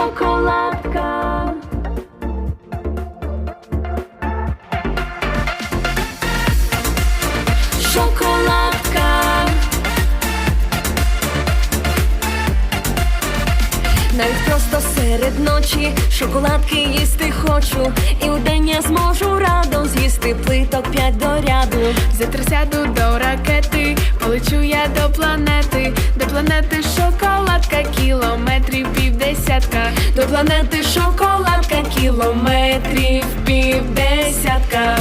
шоколадка. Шоколадка. Навіть просто серед ночі шоколадки їсти хочу, і вдень я зможу радом з'їсти плиток п'ять до ряду. Затрасяду до ракети, полечу я до планети, до планети півдесятка. До планети шоколадка кілометрів півдесятка.